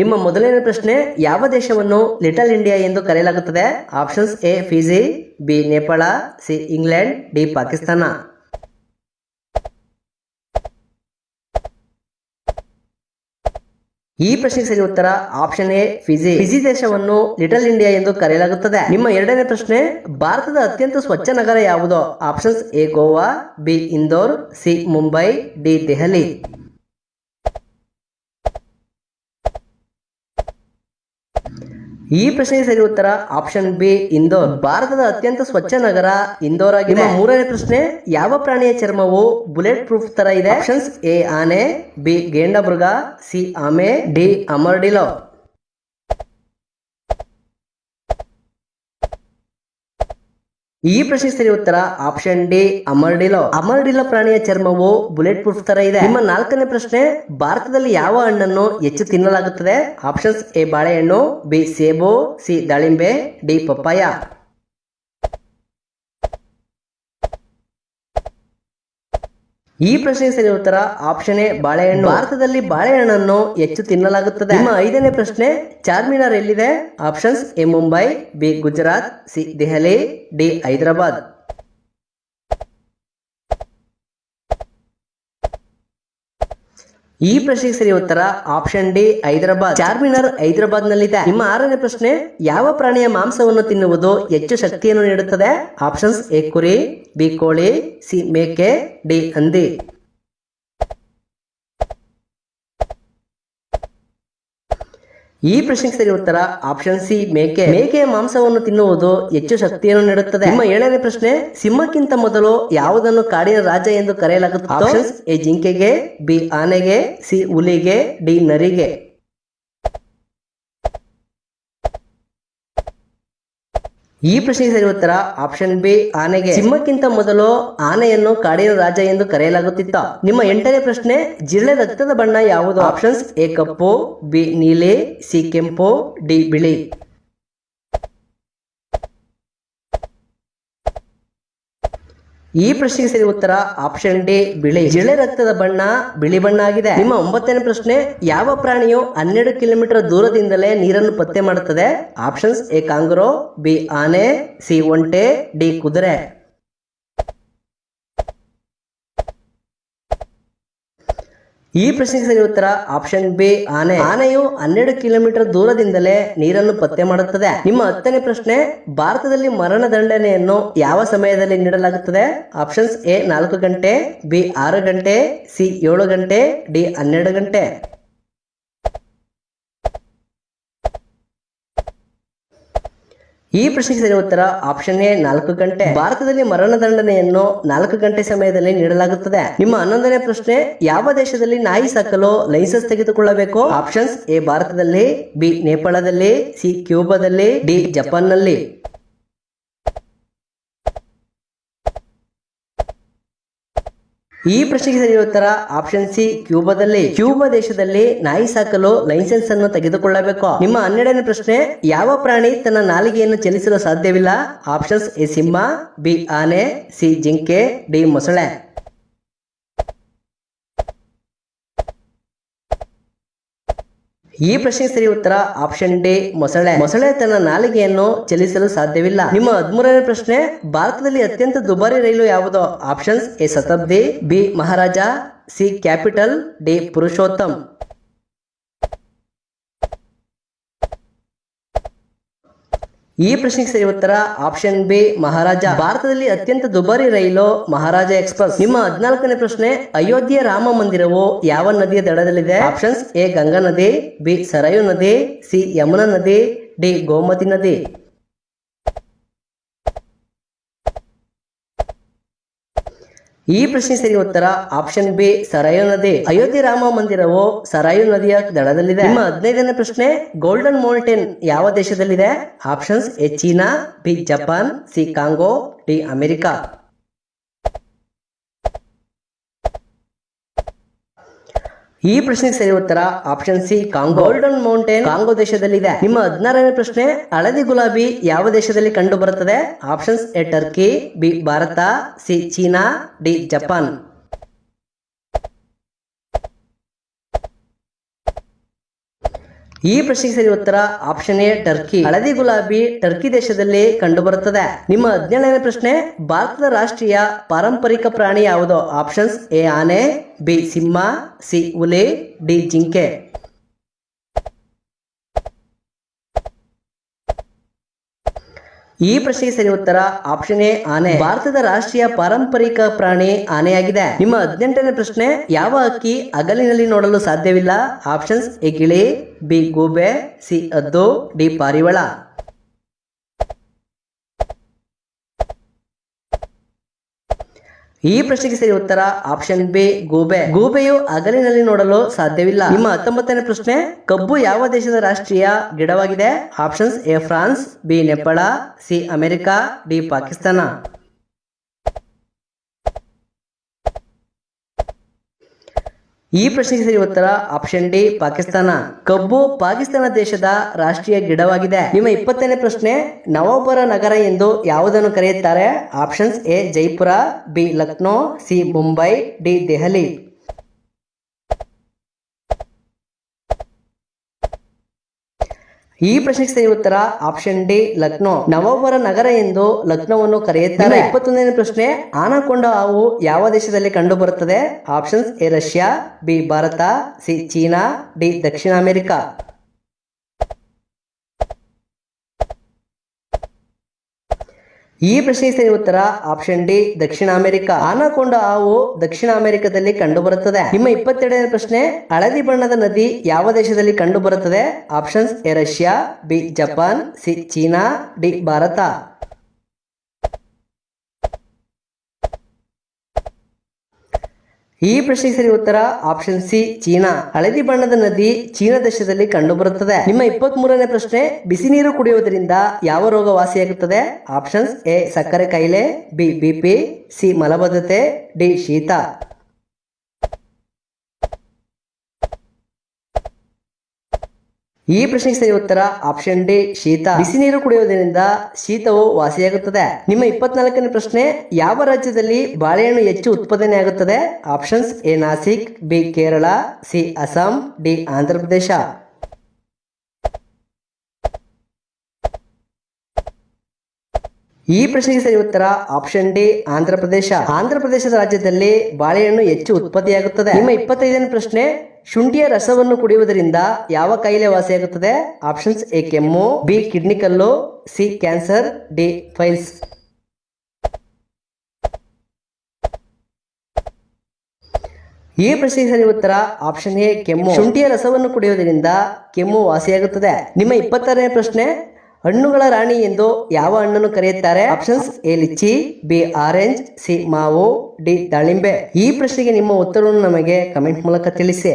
ನಿಮ್ಮ ಮೊದಲನೇ ಪ್ರಶ್ನೆ, ಯಾವ ದೇಶವನ್ನು ಲಿಟಲ್ ಇಂಡಿಯಾ ಎಂದು ಕರೆಯಲಾಗುತ್ತದೆ? Options A Fiji B Nepal C England D Pakistan ಈ ಪ್ರಶ್ನೆಗೆ ಸರಿ ಉತ್ತರ ಆಪ್ಷನ್ ಎ ಫಿಜಿ ಫಿಜಿ ದೇಶವನ್ನು ಲಿಟಲ್ ಇಂಡಿಯಾ ಎಂದು ಕರೆಯಲಾಗುತ್ತದೆ. ನಿಮ್ಮ ಎರಡನೇ ಪ್ರಶ್ನೆ, ಭಾರತದ ಅತ್ಯಂತ ಸ್ವಚ್ಛ ನಗರ ಯಾವುದು? Options A Goa B Indore C Mumbai D Delhi ಈ ಪ್ರಶ್ನೆಗೆ ಸರಿ ಉತ್ತರ ಆಪ್ಷನ್ ಬಿ ಇಂದೋರ್. ಭಾರತದ ಅತ್ಯಂತ ಸ್ವಚ್ಛ ನಗರ ಇಂದೋರ್ ಆಗಿದೆ ಮೂರನೇ ಪ್ರಶ್ನೆ ಯಾವ ಪ್ರಾಣಿಯ ಚರ್ಮವು ಬುಲೆಟ್ ಪ್ರೂಫ್ ತರ ಇದೆ? ಆಪ್ಷನ್ಸ್ ಎ ಆನೆ ಬಿ ಗೇಂಡ ಮೃಗ ಸಿ ಆಮೆ ಡಿ ಅಮರ್ಡಿಲೋ. ಈ ಪ್ರಶ್ನೆ ಉತ್ತರ ಆಪ್ಷನ್ ಡಿ ಅಮರ್ಡಿಲೋ. ಅಮರ್ಡಿಲೋ ಪ್ರಾಣಿಯ ಚರ್ಮವು ಬುಲೆಟ್ ಪ್ರೂಫ್ ತರ ಇದೆ. ನಿಮ್ಮ ನಾಲ್ಕನೇ ಪ್ರಶ್ನೆ, ಭಾರತದಲ್ಲಿ ಯಾವ ಹಣ್ಣನ್ನು ಹೆಚ್ಚು ತಿನ್ನಲಾಗುತ್ತದೆ? ಆಪ್ಷನ್ಸ್ ಎ, ಬಾಳೆಹಣ್ಣು, ಬಿ, ಸೇಬು, ಸಿ, ದಾಳಿಂಬೆ, ಡಿ, ಪಪ್ಪಾಯ. ಈ ಪ್ರಶ್ನೆಗೆ ಸರಿ ಉತ್ತರ ಆಪ್ಷನ್ ಎ ಬಾಳೆಹಣ್ಣು. ಭಾರತದಲ್ಲಿ ಬಾಳೆಹಣ್ಣನ್ನು ಹೆಚ್ಚು ತಿನ್ನಲಾಗುತ್ತದೆ. ನಿಮ್ಮ ಐದನೇ ಪ್ರಶ್ನೆ ಚಾರ್ಮಿನಾರ್ ಎಲ್ಲಿದೆ? Options A Mumbai B Gujarat C Delhi D Hyderabad. ಈ ಪ್ರಶ್ನೆಗೆ ಸರಿ ಉತ್ತರ ಆಪ್ಷನ್ ಡಿ, ಹೈದರಾಬಾದ್. ಚಾರ್ಮಿನಾರ್ ಹೈದರಾಬಾದ್ ನಲ್ಲಿದೆ ನಿಮ್ಮ ಆರನೇ ಪ್ರಶ್ನೆ, ಯಾವ ಪ್ರಾಣಿಯ ಮಾಂಸವನ್ನು ತಿನ್ನುವುದು ಹೆಚ್ಚು ಶಕ್ತಿಯನ್ನು ನೀಡುತ್ತದೆ? ಆಪ್ಷನ್ಸ್, ಎ ಕುರಿ, ಬಿ ಕೋಳಿ, ಸಿ ಮೇಕೆ, ಡಿ ಹಂದಿ. ಈ ಪ್ರಶ್ನೆಗೆ ಸರಿ ಉತ್ತರ ಆಪ್ಷನ್ ಸಿ, ಮೇಕೆ. ಮೇಕೆಯ ಮಾಂಸವನ್ನು ತಿನ್ನುವುದು ಹೆಚ್ಚು ಶಕ್ತಿಯನ್ನು ನೀಡುತ್ತದೆ. ನಿಮ್ಮ ಏಳನೇ ಪ್ರಶ್ನೆ, ಸಿಂಹಕ್ಕಿಂತ ಮೊದಲು ಯಾವುದನ್ನು ಕಾಡಿನ ರಾಜ ಎಂದು ಕರೆಯಲಾಗುತ್ತದೆ? ಆಪ್ಷನ್ಸ್ ಎ, ಜಿಂಕೆಗೆ, ಬಿ, ಆನೆಗೆ, ಸಿ, ಹುಲಿಗೆ, ಡಿ, ನರಿಗೆ. ಈ ಪ್ರಶ್ನೆಗೆ ಸರಿ ಉತ್ತರ ಆಪ್ಷನ್ ಬಿ, ಆನೆಗೆ. ಸಿಂಹಕ್ಕಿಂತ ಮೊದಲು ಆನೆಯನ್ನು ಕಾಡಿನ ರಾಜ ಎಂದು ಕರೆಯಲಾಗುತ್ತಿತ್ತ. ನಿಮ್ಮ ಎಂಟನೇ ಪ್ರಶ್ನೆ, ಜಿರಳೆ ರಕ್ತದ ಬಣ್ಣ ಯಾವುದು? ಆಪ್ಷನ್ಸ್ ಎ, ಕಪ್ಪು, ಬಿ, ನೀಲಿ, ಸಿ, ಕೆಂಪು, ಡಿ, ಬಿಳಿ. ಈ ಪ್ರಶ್ನೆಗೆ ಸರಿ ಉತ್ತರ ಆಪ್ಷನ್ ಡಿ ಬಿಳಿ. ಜಿಳೆ ರಕ್ತದ ಬಣ್ಣ ಬಿಳಿ ಬಣ್ಣ ಆಗಿದೆ ನಿಮ್ಮ ಒಂಬತ್ತನೇ ಪ್ರಶ್ನೆ ಯಾವ ಪ್ರಾಣಿಯು ಹನ್ನೆರಡು ಕಿಲೋಮೀಟರ್ ದೂರದಿಂದಲೇ ನೀರನ್ನು ಪತ್ತೆ ಮಾಡುತ್ತದೆ? ಆಪ್ಷನ್ಸ್ ಎ ಕಾಂಗ್ರೋ ಬಿ ಆನೆ ಸಿ ಒಂಟೆ ಡಿ ಕುದುರೆ. ಈ ಪ್ರಶ್ನೆಗೆ ಉತ್ತರ ಆಪ್ಷನ್ ಬಿ, ಆನೆ. ಆನೆಯು ಹನ್ನೆರಡು ಕಿಲೋಮೀಟರ್ ದೂರದಿಂದಲೇ ನೀರನ್ನು ಪತ್ತೆ ಮಾಡುತ್ತದೆ. ನಿಮ್ಮ ಹತ್ತನೇ ಪ್ರಶ್ನೆ, ಭಾರತದಲ್ಲಿ ಮರಣ ದಂಡನೆಯನ್ನು ಯಾವ ಸಮಯದಲ್ಲಿ ನೀಡಲಾಗುತ್ತದೆ? ಆಪ್ಷನ್ಸ್ ಎ, ನಾಲ್ಕು ಗಂಟೆ, ಬಿ, ಆರು ಗಂಟೆ, ಸಿ, ಏಳು ಗಂಟೆ, ಡಿ, ಹನ್ನೆರಡು ಗಂಟೆ. ಈ ಪ್ರಶ್ನೆಗೆ ಸರಿ ಉತ್ತರ ಆಪ್ಷನ್ ಎ ನಾಲ್ಕು ಗಂಟೆ. ಭಾರತದಲ್ಲಿ ಮರಣದಂಡನೆಯನ್ನು ನಾಲ್ಕು ಗಂಟೆ ಸಮಯದಲ್ಲಿ ನೀಡಲಾಗುತ್ತದೆ. ನಿಮ್ಮ ಹನ್ನೊಂದನೇ ಪ್ರಶ್ನೆ, ಯಾವ ದೇಶದಲ್ಲಿ ನಾಯಿ ಸಾಕಲು ಲೈಸೆನ್ಸ್ ತೆಗೆದುಕೊಳ್ಳಬೇಕು? ಆಪ್ಷನ್ಸ್ ಎ ಭಾರತದಲ್ಲಿ, ಬಿ ನೇಪಾಳದಲ್ಲಿ, ಸಿ ಕ್ಯೂಬಾದಲ್ಲಿ, ಡಿ ಜಪಾನ್ನಲ್ಲಿ. ಈ ಪ್ರಶ್ನೆಗೆ ಸರಿ ಉತ್ತರ ಆಪ್ಷನ್ ಸಿ ಕ್ಯೂಬಾದಲ್ಲಿ. ಕ್ಯೂಬಾ ದೇಶದಲ್ಲಿ ನಾಯಿ ಸಾಕಲು ಲೈಸೆನ್ಸ್ ಅನ್ನು ತೆಗೆದುಕೊಳ್ಳಬೇಕು? ನಿಮ್ಮ ಹನ್ನೆರಡನೇ ಪ್ರಶ್ನೆ, ಯಾವ ಪ್ರಾಣಿ ತನ್ನ ನಾಲಿಗೆಯನ್ನು ಚಲಿಸಲು ಸಾಧ್ಯವಿಲ್ಲ? ಆಪ್ಷನ್ಸ್ ಎ, ಸಿಂಹ, ಬಿ, ಆನೆ, ಸಿ, ಜಿಂಕೆ, ಡಿ, ಮೊಸಳೆ. ಈ ಪ್ರಶ್ನೆ ಸರಿ ಉತ್ತರ ಆಪ್ಷನ್ ಡಿ, ಮೊಸಳೆ. ಮೊಸಳೆ ತನ್ನ ನಾಲಿಗೆಯನ್ನು ಚಲಿಸಲು ಸಾಧ್ಯವಿಲ್ಲ. ನಿಮ್ಮ ಹದಿಮೂರನೇ ಪ್ರಶ್ನೆ, ಭಾರತದಲ್ಲಿ ಅತ್ಯಂತ ದುಬಾರಿ ರೈಲು ಯಾವುದು? Options A, Shatabdi, B, Maharaja, C, capital, D, Purushottam. ಈ ಪ್ರಶ್ನೆಗೆ ಸರಿ ಉತ್ತರ ಆಪ್ಷನ್ ಬಿ, ಮಹಾರಾಜ. ಭಾರತದಲ್ಲಿ ಅತ್ಯಂತ ದುಬಾರಿ ರೈಲು ಮಹಾರಾಜ ಎಕ್ಸ್ಪ್ರೆಸ್. ನಿಮ್ಮ ಹದಿನಾಲ್ಕನೇ ಪ್ರಶ್ನೆ, ಅಯೋಧ್ಯೆ ರಾಮ ಮಂದಿರವು ಯಾವ ನದಿಯ ದಡದಲ್ಲಿದೆ? ಆಪ್ಷನ್ಸ್, ಎ, ಗಂಗಾ ನದಿ, ಬಿ, ಸರಯು ನದಿ, ಸಿ, ಯಮುನಾ ನದಿ, ಡಿ, ಗೋಮತಿ ನದಿ. ಈ ಪ್ರಶ್ನೆ ಸರಿ ಉತ್ತರ ಆಪ್ಷನ್ ಬಿ ಸರಾಯು ನದಿ. ಅಯೋಧ್ಯೆ ರಾಮ ಮಂದಿರವು ಸರಾಯು ನದಿಯ ದಡದಲ್ಲಿದೆ. ನಿಮ್ಮ ಹದಿನೈದನೇ ಪ್ರಶ್ನೆ, ಗೋಲ್ಡನ್ ಮೌಂಟೇನ್ ಯಾವ ದೇಶದಲ್ಲಿದೆ? Options A China, B Japan, C Congo, D America. ಈ ಪ್ರಶ್ನೆಗೆ ಸರಿ ಉತ್ತರ option C Congo. Golden mountain. Congo ದೇಶದಲ್ಲಿದೆ. ನಿಮ್ಮ ಹದಿನಾರನೇ ಪ್ರಶ್ನೆ ಹಳದಿ ಗುಲಾಬಿ ಯಾವ ದೇಶದಲ್ಲಿ ಕಂಡು ಬರುತ್ತದೆ options A Turkey B Bharat C China D Japan. ಈ ಪ್ರಶ್ನೆಗೆ ಸರಿ ಉತ್ತರ ಆಪ್ಷನ್ ಎ, ಟರ್ಕಿ. ಹಳದಿ ಗುಲಾಬಿ ಟರ್ಕಿ ದೇಶದಲ್ಲಿ ಕಂಡುಬರುತ್ತದೆ. ನಿಮ್ಮ ಹದಿನೇಳನೇ ಪ್ರಶ್ನೆ, ಭಾರತದ ರಾಷ್ಟ್ರೀಯ ಪಾರಂಪರಿಕ ಪ್ರಾಣಿ ಯಾವುದು? ಆಪ್ಷನ್ಸ್ ಎ, ಆನೆ, ಬಿ, ಸಿಂಹ, ಸಿ, ಹುಲಿ, ಡಿ, ಜಿಂಕೆ. ಈ ಪ್ರಶ್ನೆಗೆ ಸರಿ ಉತ್ತರ ಆಪ್ಷನ್ ಎ, ಆನೆ. ಭಾರತದ ರಾಷ್ಟ್ರೀಯ ಪಾರಂಪರಿಕ ಪ್ರಾಣಿ ಆನೆಯಾಗಿದೆ ನಿಮ್ಮ ಹದಿನೆಂಟನೇ ಪ್ರಶ್ನೆ, ಯಾವ ಅಕ್ಕಿ ಅಗಲಿನಲ್ಲಿ ನೋಡಲು ಸಾಧ್ಯವಿಲ್ಲ? ಆಪ್ಷನ್ಸ್, ಎ ಗಿಳಿ ಬಿ, ಗೂಬೆ, ಸಿ, ಅದ್ದು, ಡಿ, ಪಾರಿವಾಳ. ಈ ಪ್ರಶ್ನೆಗೆ ಸರಿ ಉತ್ತರ ಆಪ್ಷನ್ ಬಿ, ಗೂಬೆ. ಗೂಬೆಯು ಹಗಲಿನಲ್ಲಿ ನೋಡಲು ಸಾಧ್ಯವಿಲ್ಲ. ನಿಮ್ಮ ಹತ್ತೊಂಬತ್ತನೇ ಪ್ರಶ್ನೆ, ಕಬ್ಬು ಯಾವ ದೇಶದ ರಾಷ್ಟ್ರೀಯ ಗಿಡವಾಗಿದೆ? Options A, France, B, Nepal, C, America, D, Pakistan. ಈ ಪ್ರಶ್ನೆಗೆ ಸರಿ ಉತ್ತರ ಆಪ್ಷನ್ ಡಿ ಪಾಕಿಸ್ತಾನ. ಕಬ್ಬು ಪಾಕಿಸ್ತಾನ ದೇಶದ ರಾಷ್ಟ್ರೀಯ ಗಿಡವಾಗಿದೆ. ನಿಮ್ಮ ಇಪ್ಪತ್ತನೇ ಪ್ರಶ್ನೆ ನವಾಬರ ನಗರ ಎಂದು ಯಾವುದನ್ನು ಕರೆಯುತ್ತಾರೆ? Options A Jaipur B Lucknow C Mumbai D Delhi. ಈ ಪ್ರಶ್ನೆಗೆ ಉತ್ತರ ಆಪ್ಷನ್ ಡಿ ಲಕ್ನೋ. ನವೋಬರ ನಗರ ಎಂದು ಲಕ್ನೋವನ್ನು ಕರೆಯುತ್ತಾರೆ. ಇಪ್ಪತ್ತೊಂದನೇ ಪ್ರಶ್ನೆ ಆನಕೊಂಡ ಹಾವು ಯಾವ ದೇಶದಲ್ಲಿ ಕಂಡು ಬರುತ್ತದೆ options A Russia B Bharat C China D ದಕ್ಷಿಣ ಅಮೆರಿಕ. ಈ ಪ್ರಶ್ನೆಗೆ ಉತ್ತರ ಆಪ್ಷನ್ ಡಿ, ದಕ್ಷಿಣ ಅಮೆರಿಕ. ಆನಕೊಂಡ ಹಾವು ದಕ್ಷಿಣ ಅಮೆರಿಕದಲ್ಲಿ ಕಂಡುಬರುತ್ತದೆ. ನಿಮ್ಮ ಇಪ್ಪತ್ತೆರಡನೇ ಪ್ರಶ್ನೆ, ಹಳದಿ ಬಣ್ಣದ ನದಿ ಯಾವ ದೇಶದಲ್ಲಿ ಕಂಡು ಬರುತ್ತದೆ options A, Russia, B, Japan, C, China, D, Bharat. ಈ ಪ್ರಶ್ನೆಗೆ ಸರಿ ಉತ್ತರ ಆಪ್ಷನ್ ಸಿ ಚೀನಾ. ಹಳದಿ ಬಣ್ಣದ ನದಿ ಚೀನಾ ದೇಶದಲ್ಲಿ ಕಂಡುಬರುತ್ತದೆ. ನಿಮ್ಮ ಇಪ್ಪತ್ತ್ ಮೂರನೇ ಪ್ರಶ್ನೆ, ಬಿಸಿ ನೀರು ಕುಡಿಯುವುದರಿಂದ ಯಾವ ರೋಗ ವಾಸಿಯಾಗುತ್ತದೆ ಆಪ್ಷನ್ಸ್ ಎ ಸಕ್ಕರೆ ಕಾಯಿಲೆ ಬಿ ಬಿಪಿ ಸಿ ಮಲಬದ್ಧತೆ ಡಿ ಶೀತ. ಈ ಪ್ರಶ್ನೆಗೆ ಸರಿ ಉತ್ತರ ಆಪ್ಷನ್ ಡಿ ಶೀತ. ಬಿಸಿ ನೀರು ಕುಡಿಯುವುದರಿಂದ ಶೀತವು ವಾಸಿಯಾಗುತ್ತದೆ. ನಿಮ್ಮ ಇಪ್ಪತ್ನಾಲ್ಕನೇ ಪ್ರಶ್ನೆ, ಯಾವ ರಾಜ್ಯದಲ್ಲಿ ಬಾಳೆಹಣ್ಣು ಹೆಚ್ಚು ಉತ್ಪಾದನೆ ಆಗುತ್ತದೆ? Options A Nashik B Kerala C Assam D Andhra Pradesh. ಈ ಪ್ರಶ್ನೆಗೆ ಸರಿ ಉತ್ತರ ಆಪ್ಷನ್ ಡಿ ಆಂಧ್ರ ಪ್ರದೇಶ. ಆಂಧ್ರ ಪ್ರದೇಶದ ರಾಜ್ಯದಲ್ಲಿ ಬಾಳೆಹಣ್ಣು ಹೆಚ್ಚು ಉತ್ಪತ್ತಿಯಾಗುತ್ತದೆ. ನಿಮ್ಮ ಇಪ್ಪತ್ತೈದನೇ ಪ್ರಶ್ನೆ ಶುಂಠಿಯ ರಸವನ್ನು ಕುಡಿಯುವುದರಿಂದ ಯಾವ ಕಾಯಿಲೆ ವಾಸಿಯಾಗುತ್ತದೆ? ಆಪ್ಷನ್ಸ್ ಎ ಕೆಮ್ಮು ಬಿ ಕಿಡ್ನಿ ಕಲ್ಲು, ಸಿ ಕ್ಯಾನ್ಸರ್, ಡಿ ಫೈಲ್ಸ್. ಈ ಪ್ರಶ್ನೆಗೆ ಸರಿ ಉತ್ತರ ಆಪ್ಷನ್ ಎ, ಕೆಮ್ಮು. ಶುಂಠಿಯ ರಸವನ್ನು ಕುಡಿಯುವುದರಿಂದ ಕೆಮ್ಮು ವಾಸಿಯಾಗುತ್ತದೆ. ನಿಮ್ಮ ಇಪ್ಪತ್ತಾರನೇ ಪ್ರಶ್ನೆ, ಹಣ್ಣುಗಳ ರಾಣಿ ಎಂದು ಯಾವ ಹಣ್ಣನ್ನು ಕರೆಯುತ್ತಾರೆ? Options A, litchi, B, orange, C, ಮಾವು, ಡಿ, ದಾಳಿಂಬೆ. ಈ ಪ್ರಶ್ನೆಗೆ ನಿಮ್ಮ ಉತ್ತರವನ್ನು ನಮಗೆ ಕಮೆಂಟ್ ಮೂಲಕ ತಿಳಿಸಿ.